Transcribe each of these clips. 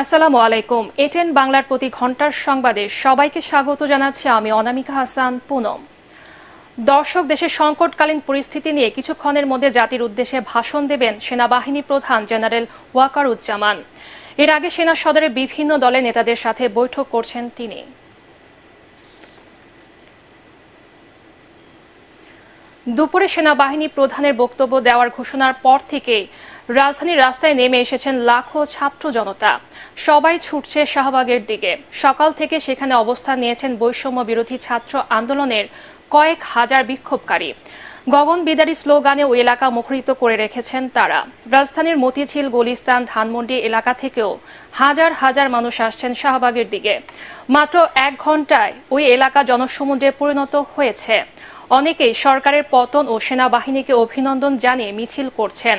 আসসালামু আলাইকুম। এটেন বাংলার প্রতি ঘণ্টার সংবাদে সবাইকে স্বাগত জানাচ্ছি আমি অনামিকা হাসান, পুনম। দর্শক, দেশের সংকটকালীন পরিস্থিতি নিয়ে কিছুক্ষণের মধ্যে জাতির উদ্দেশ্যে ভাষণ দেবেন সেনাবাহিনী প্রধান জেনারেল ওয়াকার উজ্জামান এর আগে সেনা সদরে বিভিন্ন দলের নেতাদের সাথে বৈঠক করছেন তিনি। দুপুরে সেনাবাহিনী প্রধানের বক্তব্য দেওয়ার ঘোষণার পর থেকে রাজধানীর রাস্তায় নেমে এসেছেন লাখো ছাত্র জনতা। সবাই ছুটছে শাহবাগের দিকে। সকাল থেকে সেখানে অবস্থান নিয়েছেন বৈষম্য বিরোধী ছাত্র আন্দোলনের কয়েক হাজার বিক্ষোভকারী। গগন বিদারী স্লোগানে ওই এলাকা মুখরিত করে রেখেছেন তারা। রাজধানীর মতিঝিল, গুলিস্তান, ধানমন্ডি এলাকা থেকেও হাজার হাজার মানুষ আসছেন শাহবাগের দিকে। মাত্র এক ঘন্টায় ওই এলাকা জনসমুদ্রে পরিণত হয়েছে। অনেকেই সরকারের পতন ও সেনাবাহিনীকে অভিনন্দন জানিয়ে মিছিল করছেন।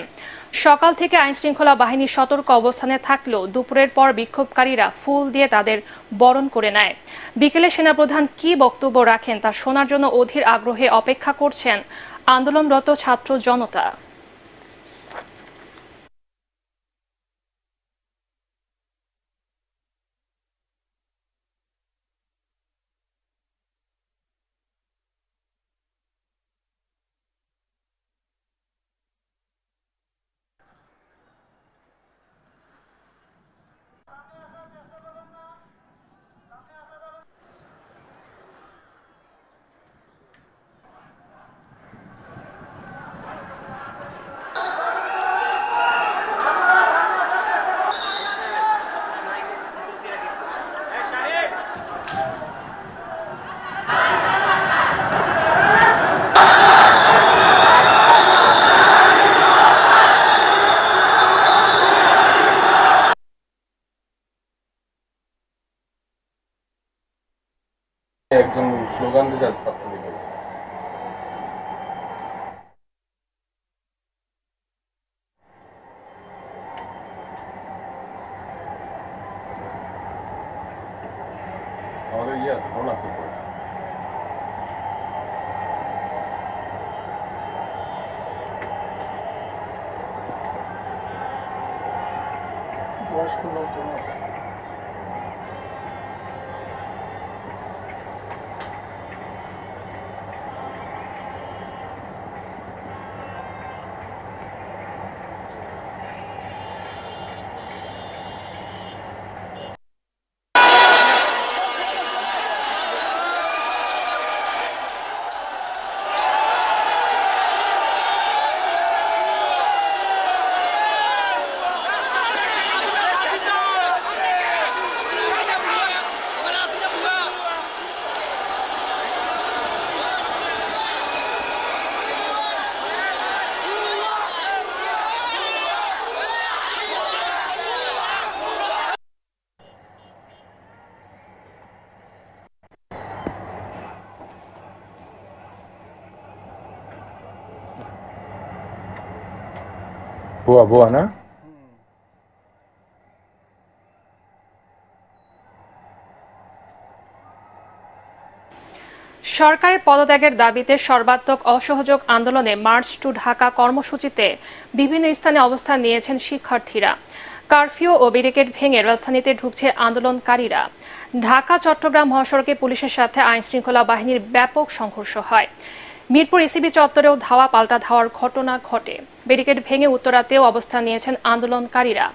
সকাল থেকে আইনশৃঙ্খলা বাহিনী সতর্ক অবস্থানে থাকলেও দুপুরের পর বিক্ষোভকারীরা ফুল দিয়ে তাদের বরণ করে নেয়। বিকেলে সেনাপ্রধান কি বক্তব্য রাখেন তা শোনার জন্য অধীর আগ্রহে অপেক্ষা করছেন আন্দোলনরত ছাত্র জনতা। একজন স্লোগান দিয়েছে আজ ছাত্রলীগের আমাদের ইয়ে আছে ফোন আছে belong to us. বুয়া বুয়া না সরকারের পদত্যাগের দাবিতে সর্বাত্মক অসহযোগ আন্দোলনে মার্চ টু ঢাকা কর্মসূচিতে বিভিন্ন স্থানে অবস্থান নিয়েছেন শিক্ষার্থীরা। কারফিউ ও ব্যারিকেড ভেঙে রাজধানীতে ঢুকছে আন্দোলনকারীরা। ঢাকা, চট্টগ্রাম, মহাসড়কে পুলিশের সাথে আইন শৃঙ্খলা বাহিনীর ব্যাপক সংঘর্ষ হয়। মিরপুর ইসিবি চত্বরেও ধাওয়া পাল্টা ধাওয়ার ঘটনা ঘটে। ব্যারিকেড ভেঙে উত্তরাতেও অবস্থান নিয়েছেন আন্দোলনকারীরা।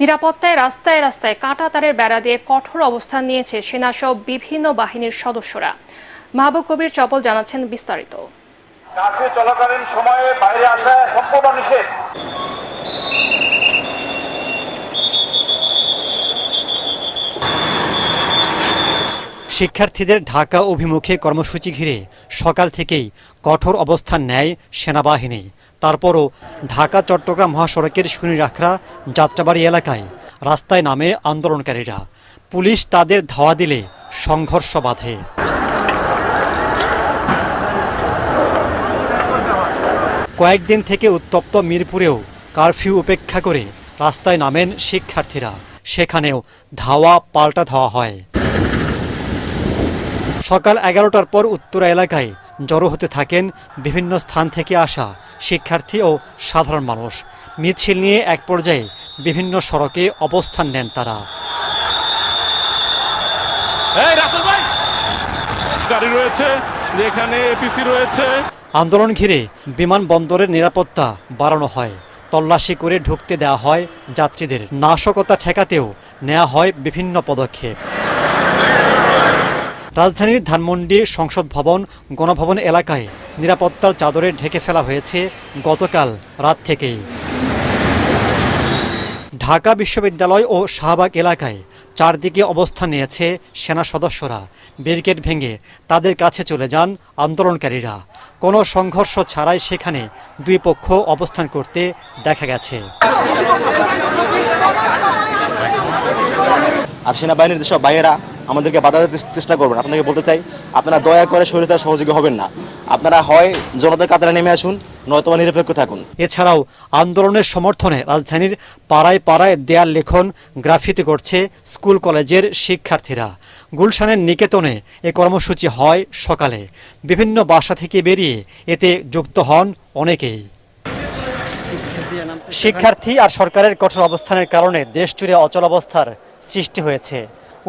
নিরাপত্তায় রাস্তায় রাস্তায় কাঁটা তারের বেড়া দিয়ে কঠোর অবস্থান নিয়েছে সেনাসহ বিভিন্ন বাহিনীর সদস্যরা। মাহবুব কবির চপল জানাচ্ছেন বিস্তারিত। চলাকালীন সময়ে বাইরে আসা সম্পূর্ণ নিষেধ। শিক্ষার্থীদের ঢাকা অভিমুখে কর্মসূচি ঘিরে সকাল থেকেই কঠোর অবস্থান নেয় সেনাবাহিনী। তারপরও ঢাকা, চট্টগ্রাম মহাসড়কের সুনিরাখরা যাত্রাবাড়ি এলাকায় রাস্তায় নামে আন্দোলনকারীরা। পুলিশ তাদের ধাওয়া দিলে সংঘর্ষ বাধে। কয়েকদিন থেকে উত্তপ্ত মিরপুরেও কারফিউ উপেক্ষা করে রাস্তায় নামেন শিক্ষার্থীরা। সেখানেও ধাওয়া পাল্টা ধাওয়া হয়। সকাল এগারোটার পর উত্তরা এলাকায় জড়ো হতে থাকেন বিভিন্ন স্থান থেকে আসা শিক্ষার্থী ও সাধারণ মানুষ। মিছিল নিয়ে এক পর্যায়ে বিভিন্ন সড়কে অবস্থান নেন তারা। এই গাড়ি রয়েছে যেখানে এপিসি রয়েছে। আন্দোলন ঘিরে বিমানবন্দরের নিরাপত্তা বাড়ানো হয়। তল্লাশি করে ঢুকতে দেওয়া হয় যাত্রীদের। নাশকতা ঠেকাতেও নেওয়া হয় বিভিন্ন পদক্ষেপ। রাজধানীর ধানমন্ডি সংসদ ভবন, গণভবন এলাকায় নিরাপত্তার চাদরে ঢেকে ফেলা হয়েছে গতকাল রাত থেকেই। ঢাকা বিশ্ববিদ্যালয় ও শাহবাগ এলাকায় চারদিকে অবস্থান নিয়েছে সেনা সদস্যরা। ব্যারিকেড ভেঙে তাদের কাছে চলে যান আন্দোলনকারীরা। কোনো সংঘর্ষ ছাড়াই সেখানে দুই পক্ষ অবস্থান করতে দেখা গেছে। আর সেনাবাহিনীর যেসব ভাইয়েরা আমাদেরকে বাধা দিতে চেষ্টা করবেন। আপনাকে বলতে চাই, আপনারা দয়া করে শরীরতার সহযোগী হবেন না। আপনারা হয় জনতার কাতারে নেমে আসুন নয়তোবা নিরপেক্ষ থাকুন। এছাড়াও আন্দোলনের সমর্থনে রাজধানীর পাড়ায় পাড়ায় দেয়াল লেখন গ্রাফিতি করছে স্কুল কলেজের শিক্ষার্থীরা। গুলশানের নিকেতনে এ কর্মসূচি হয় সকালে। বিভিন্ন বাসা থেকে বেরিয়ে এতে যুক্ত হন অনেকেই। শিক্ষার্থী আর সরকারের কঠোর অবস্থানের কারণে দেশ জুড়ে অচলাবস্থার সৃষ্টি হয়েছে।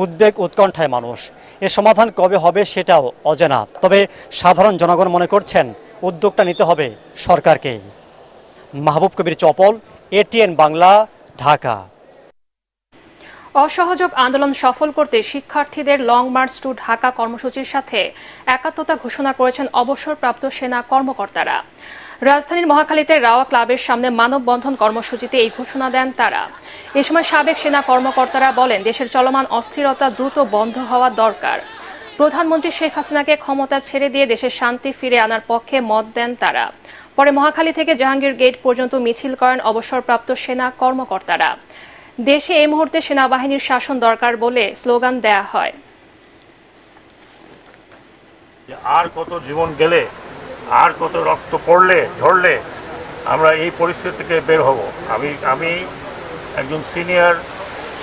উদ্বেগ উৎকণ্ঠায় মানুষ। এর সমাধান কবে হবে সেটাও অজানা। তবে সাধারণ জনগণ মনে করছেন উদ্যোগটা নিতে হবে সরকারকেই। মাহবুব কবির চপল এটিএন বাংলা, ঢাকা। অসহযোগ আন্দোলন সফল করতে শিক্ষার্থীদের লং মার্চ টু ঢাকা কর্মসূচির সাথে একাত্মতা ঘোষণা করেছেন অবসরপ্রাপ্ত সেনা কর্মকর্তারা। রাজধানীর মহাখালীতে রাওয়া ক্লাবের সামনে মানববন্ধন কর্মসূচিতে এই ঘোষণা দেন তারা। এ সময় সাবেক সেনা কর্মকর্তারা বলেন, দেশের চলমান অস্থিরতা দ্রুত বন্ধ হওয়া দরকার। প্রধানমন্ত্রী শেখ হাসিনাকে ক্ষমতা ছেড়ে দিয়ে দেশের শান্তি ফিরে আনার পক্ষে মত দেন তারা। পরে মহাখালী থেকে জাহাঙ্গীর গেট পর্যন্ত মিছিল করেন অবসরপ্রাপ্ত সেনা কর্মকর্তারা। দেশে এই মুহূর্তে সেনাবাহিনীর শাসন দরকার বলে স্লোগান দেয়া হয়। আর কত জীবন গেলে আর কত রক্ত পড়লে, ঝরলে, আমরা এই পরিস্থিতি থেকে বের হব। আমি আমি একজন সিনিয়র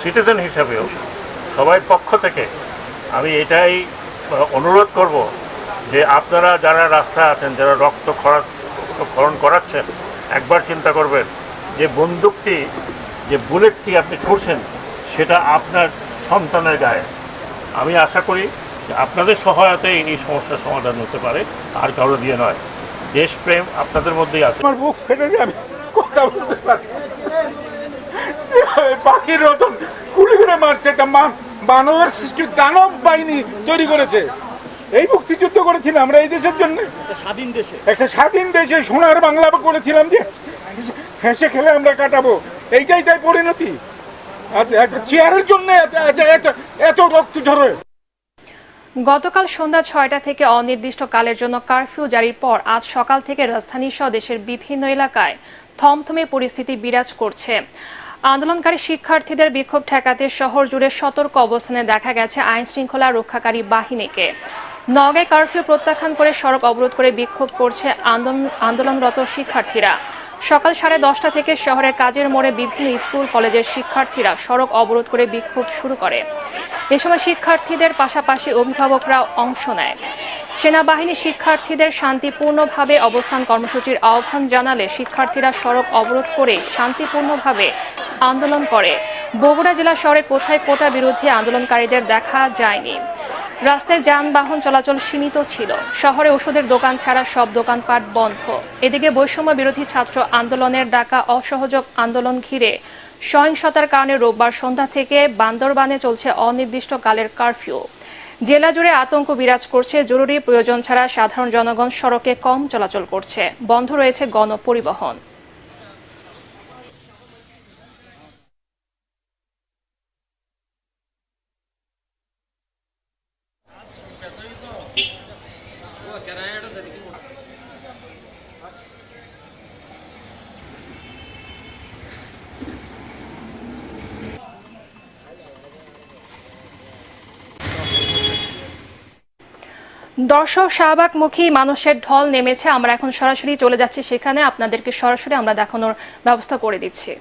সিটিজেন হিসেবেও সবাই পক্ষ থেকে আমি এটাই অনুরোধ করব যে আপনারা যারা রাস্তায় আছেন, যারা রক্ত খরা খরণ করাচ্ছেন, একবার চিন্তা করবেন যে বন্দুকটি, যে বুলেটটি আপনি ছুড়ছেন, সেটা আপনার সন্তানের গায়ে। আমি আশা করি আপনাদের সহায়তায় এই সমস্যার সমাধান হতে পারে আর কারও দিয়ে নয়। দেশপ্রেম আপনাদের মধ্যেই আছে। আমার বুক ফেটে দিয়ে আমি কথা বলতে পারি। পাখির রতন কুড়ি করে মারছে একটা মানবের সৃষ্টি দানব বাহিনী তৈরি করেছে। এই মুক্তিযুদ্ধ করেছিলাম আমরা এই দেশের জন্য। স্বাধীন দেশে। একটা স্বাধীন দেশে সোনার বাংলা করেছিলাম যে হেসে- খেলে আমরা কাটাবো। এইটাই তাই পরিণতি। আচ্ছা, একটা চেয়ারের জন্য এত- এত রক্ত ঝরে। গতকাল সন্ধ্যা ছয়টা থেকে অনির্দিষ্ট কালের জন্য কারফিউ জারির পর আজ সকাল থেকে রাজধানী সহ দেশের বিভিন্ন এলাকায় থমথমে পরিস্থিতি বিরাজ করছে। আন্দোলনকারী শিক্ষার্থীদের বিক্ষোভ ঠেকাতে শহর জুড়ে সতর্ক অবস্থানে দেখা গেছে আইন শৃঙ্খলা রক্ষাকারী বাহিনীকে। নগাঁয় কারফিউ প্রত্যাখ্যান করে সড়ক অবরোধ করে বিক্ষোভ করছে আন্দোলন আন্দোলনরত শিক্ষার্থীরা। সকাল সাড়ে দশটা থেকে শহরের কাজের মোড়ে বিভিন্ন স্কুল, কলেজের শিক্ষার্থীরা সড়ক অবরোধ করে বিক্ষোভ শুরু করে। এ সময় শিক্ষার্থীদের পাশাপাশি অভিভাবকরা অংশ নেয়। সেনাবাহিনী শিক্ষার্থীদের শান্তিপূর্ণভাবে অবস্থান কর্মসূচির আহ্বান জানালে শিক্ষার্থীরা সড়ক অবরোধ করে শান্তিপূর্ণভাবে আন্দোলন করে। বগুড়া জেলা শহরে কোথায় কোটা বিরোধী আন্দোলনকারীদের দেখা যায়নি। রাস্তায় যানবাহন চলাচল সীমিত ছিল। শহরে ওষুধের দোকান ছাড়া সব দোকানপাট বন্ধ। এদিকে বৈষম্য বিরোধী ছাত্র আন্দোলনের ডাকা অসহযোগ আন্দোলন ঘিরে সহিংসতার কারণে রোববার সন্ধ্যা থেকে বান্দরবানে চলছে অনির্দিষ্টকালের কারফিউ। জেলা জুড়ে আতঙ্ক বিরাজ করছে, জরুরি প্রয়োজন ছাড়া সাধারণ জনগণ সড়কে কম চলাচল করছে। বন্ধ রয়েছে গণপরিবহন। দর্শক শাহবাগমুখী মানুষের ঢল নেমেছে। আমরা এখন সরাসরি চলে যাচ্ছি সেখানে। আপনাদেরকে সরাসরি আমরা দেখানোর ব্যবস্থা করে দিচ্ছি।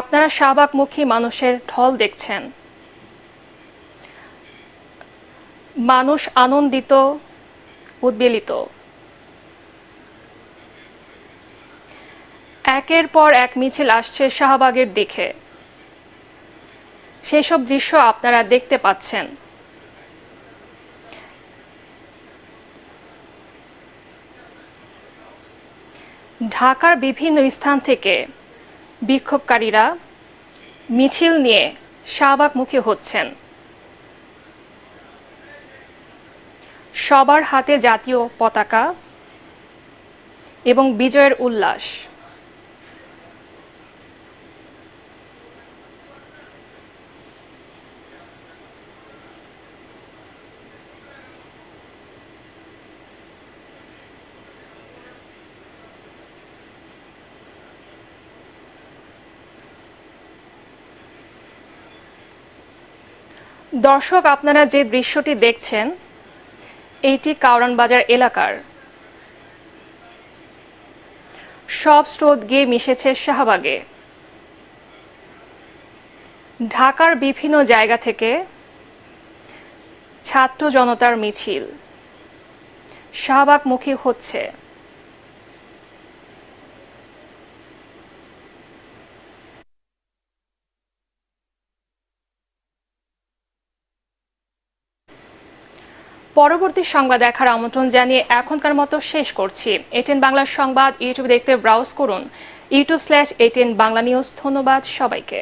আপনারা শাহবাগমুখী মানুষের ঢল দেখছেন। মানুষ আনন্দিত, উদ্বেলিত। একের পর এক মিছিল আসছে শাহবাগের দিকে। সেসব দৃশ্য আপনারা দেখতে পাচ্ছেন। ঢাকার বিভিন্ন স্থান থেকে বিক্ষোভকারীরা মিছিল নিয়ে শাহবাগমুখী হচ্ছেন। সবার হাতে জাতীয় পতাকা এবং বিজয়ের উল্লাস। দর্শক, আপনারা যে দৃশ্যটি দেখছেন, এইটি কাউরান বাজার এলাকার। সব স্রোত গিয়ে মিশেছে শাহবাগে। ঢাকার বিভিন্ন জায়গা থেকে ছাত্র জনতার মিছিল। শাহবাগমুখী হচ্ছে। পরবর্তী সংবাদ দেখার আমন্ত্রণ জানিয়ে এখনকার মতো শেষ করছি। এটেন বাংলার সংবাদ, ইউটিউবে দেখতে ব্রাউজ করুন। YouTube slash ATN Bangla news ধন্যবাদ সবাইকে।